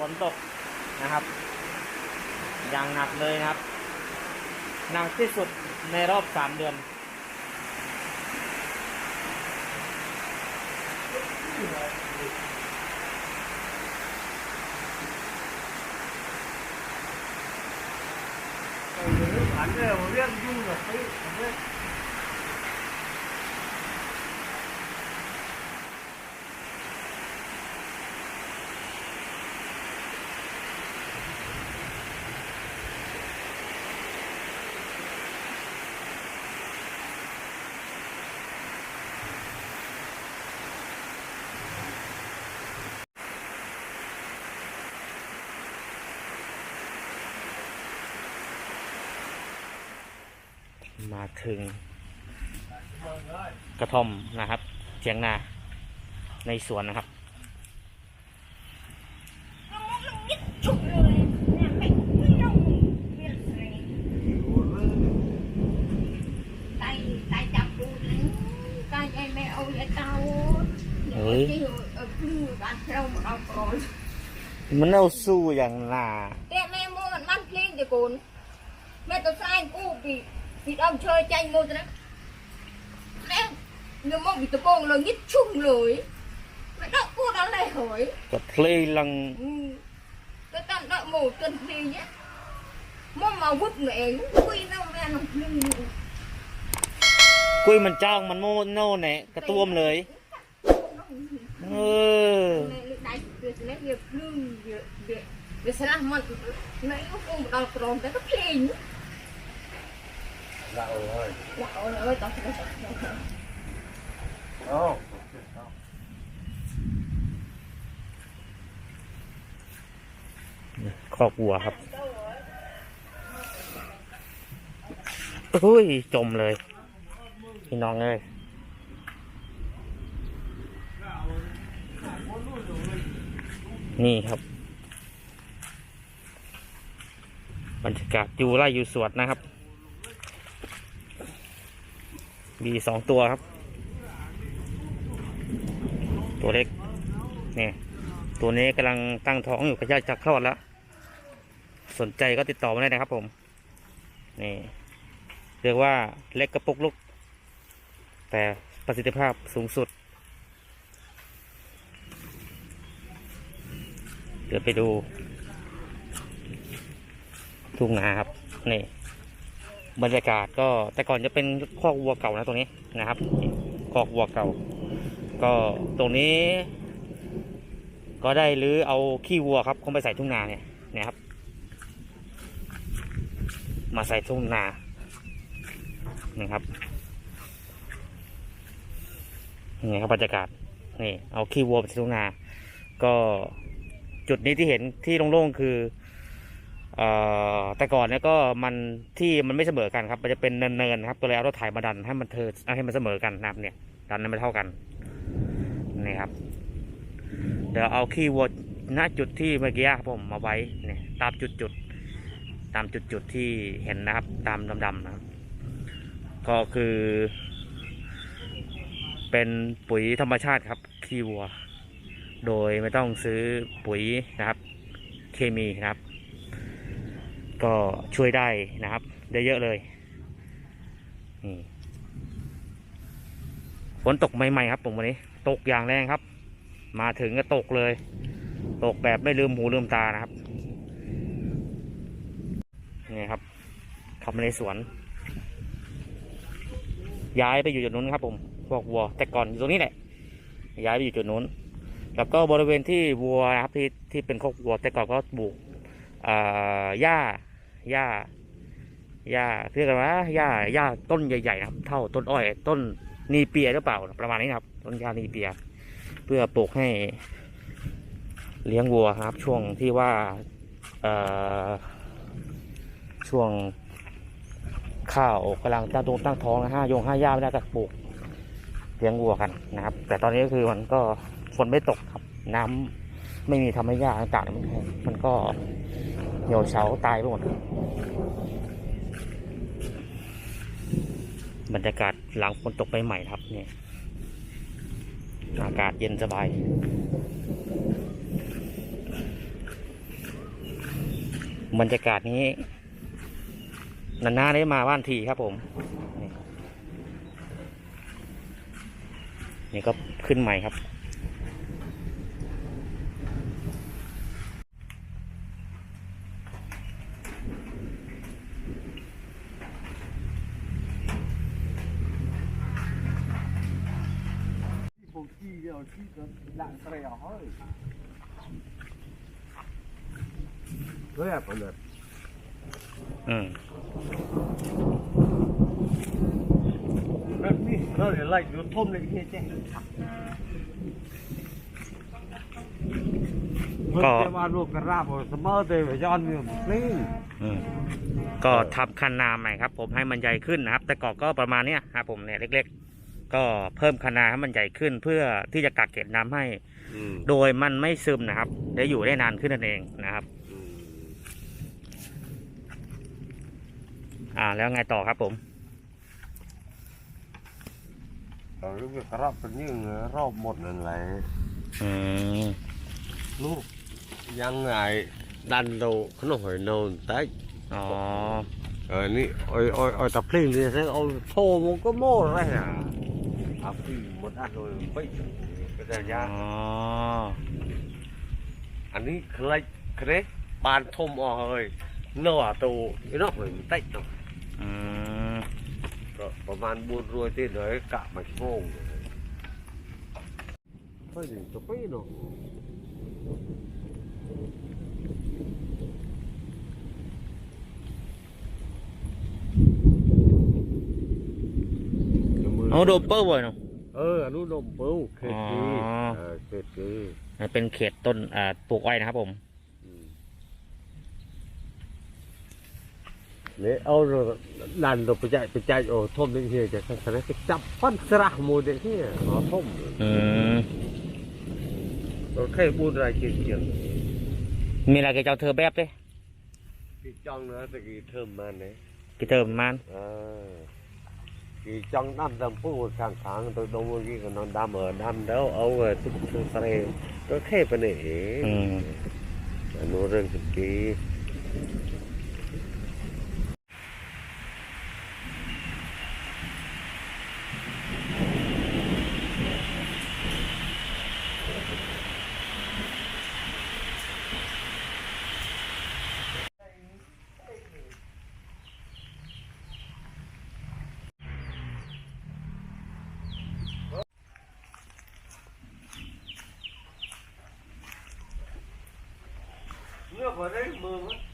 ฝนตกนะครับ อย่างหนักเลยครับ หนักที่สุดในรอบสามเดือนเรื่องยุ่งกับซื้อผมเรื่อาถึงกระท่อมนะครับเถียงนาในสวนนะครับ chụp rồi làm mẹ cứ nông việc này tay tay chặt cô đánh tay em mẹ ôi vậy tao Ừ. cái người ở cứ ăn đâu mà đau rồi มันเอาสู้อย่างห นา Tụi mẹ mua mình mang lên thì cồn Mẹ tôi sai cô vì Vì ông chơi tranh mua cho đó Mẹ Nhưng mà vì tôi con là nhít chung rồi Mẹ đó cô đó lại hỏi กับเพลงลัง Ừ Tôi tặng đợi mổ tuần đi nhé Mà mà vứt mẹ Quy đâu mẹ nó lưng กุ้ยมันจ้างมันโมโน่เนี่ยกระต้วมเลยเออ Mẹ lại Việc này việc lưng Việc Việc Việc sẽ làm mặn Mẹ nó không đau tròn Cái nó lên Dạ rồi. Dạ ôi ơi tao sẽ Không. ครอบวัวครับอุ้ย จมเลย พี่น้องเอ้ยนี่ครับ บรรยากาศอยู่ไร่อยู่สวนนะครับ มีสองตัวครับ ตัวเล็กนี่ตัวนี้กำลังตั้งท้องอยู่กระยาจะคลอดแล้ว สนใจก็ติดต่อมาได้นะครับผมนี่เรียกว่าเล็กกระปุกลุก แต่ประสิทธิภาพสูงสุด เดี๋ยวไปดูทุ่งนาครับ นี่ บรรยากาศก็แต่ก่อนจะเป็นคอกวัวเก่านะตรงนี้นะครับคอกวัวเก่า ก็ตรงนี้ ก็ได้หรือเอาขี้วัวครับเข้าไปใส่ทุ่งนาเนี่ยนี่ยครับ มาใส่ทุ่งนานี่ครับนี่ครับบรรยากาศนี่เอาขี้วัวไปใส่ทุ่งนา ก็จุดนี้ที่เห็นที่โล่งๆคือ แต่ก่อนเนี่ยก็มันที่มันไม่เสมอกันครับ มันจะเป็นเนินๆครับก็เลยเอารถไถมาดันให้มันเธอให้มันเสมอกันนะครับ เนี่ย ดันให้มันเท่ากันนี่ครับ เดี๋ยวเอาขี้วัวณจุดที่เมื่อกี้ครับผมมาไว้เนี่ยตามจุดๆตามจุดจุดๆที่เห็นนะครับ ตามดำๆนะครับ ก็คือ เป็นปุ๋ยธรรมชาติครับขี้วัว โดยไม่ต้องซื้อปุ๋ยนะครับ เคมีนะครับ ก็ช่วยได้นะครับ ได้เยอะเลยนี่ฝนตกใหม่ๆครับผมวันนี้ ตกอย่างแรงครับ มาถึงก็ตกเลย ตกแบบไม่ลืมหูลืมตานะครับนี่ครับขับมาในสวน ย้ายไปอยู่จุดนู้นครับ ผมพวกวัว แต่ก่อนอยู่ตรงนี้แหละ ย้ายไปอยู่จุดนู้นแล้วก็บริเวณที่วัวนะครับที่ที่เป็นคอกวัวแต่ก่อนก็ปลูกอ่าหญ้า หญ้าหญ้าเรียกกันว่าหญ้าหญ้าต้นใหญ่ๆนะครับ เท่าต้นอ้อย ต้นนีเปียหรือเปล่า ประมาณนี้นะครับ ต้นหญ้านีเปีย เพื่อปลูกให้ เลี้ยงวัวครับ ช่วงที่ว่าเอ่อช่วงข้าวกำลังตั้งตรงตั้งท้องนะห้ายงห้าย่าไม่ได้ก็ปลูกเลี้ยงวัวกันนะครับ แต่ตอนนี้ก็คือมันก็ฝนไม่ตกครับน้ำ ไม่มีทำให้หญ้าต่างๆมันแห้งมันก็เหี่ยวเฉาตายไปหมดบรรยากาศหลังฝนตกไปใหม่ครับเนี่ยอากาศเย็นสบายบรรยากาศนี้นานๆได้มาบ้านทีครับผม นี่ก็ขึ้นใหม่ครับ เดียวที่หลังเสียเฮ้ยเฮ้ยไปเลยอืมแบบนี้เราเดี๋ยวไล่ดูทุ่มเลยเนี่ยเจ๊ก็ว่าลูกกระราบเสมอเตยย้อนอยู่นี่ก็ทำคันนาใหม่ครับ ผมให้มันใหญ่ขึ้นนะครับ แต่กอกก็ประมาณนี้ครับผมเนี่ยเล็ก ๆ ก็เพิ่มคันนาให้มันใหญ่ขึ้นเพื่อที่จะกักเก็บน้ำให้ Ừ. โดยมันไม่ซึมนะครับและอยู่ได้นานขึ้นนั่นเองนะครับ Ừ. อ่า แล้วไงต่อครับผม Rồi lúc cái rạp เป็น như rộp một lần lại อืม lúc ยังไงดันเราขนมหอยนอนแต่อ๋อเออนี่โอ้ยโอ้ยโอ้ยตับพลิ้งนี่ใช่เอาโทรมันก็โม่อะไรอะตับ พลิ้งหมดอันเลยไปก็ได้อ๋ยาออันนี้เคยเคยบานทมออกเลยเนื้อตัวนี่เนาะเหมือนเต๊ะเนาะอืมก็ประมาณบุญรวยที่เหลือกะมาโง่งเฮ้ยนี่ตัวไปเนาะเอาโดปเป อร์บ่อยเนาะเอออนุนมเปิ้ลเขตกีอ๋อ เออเขตกีมันเป็นเขตต้นอ่าปลูกอ้อยนะครับผมเนี่ยเอาดันตัวไปจ่ายไปจ่ายโอ้ท่มนี่เฮียจะขนาดจะจับฟันสระมูเด็กเฮียอ๋อท่มอืมเราแค่บุญอะไรเกี่ยวมีอะไรกับเจ้าเธอแบบเลยกี่จังนะตะกี้เทิมมาเนี่ยกี่เธอประมาณเออกี่จังดำดำพูดข้างทางตัวดงเมื่อกี้ก็นอนดำเออดำแล้วเอา เออทุกทุกทะเลก็แค่ไปเนี่ยเองอืมอนุเรื่ องตะ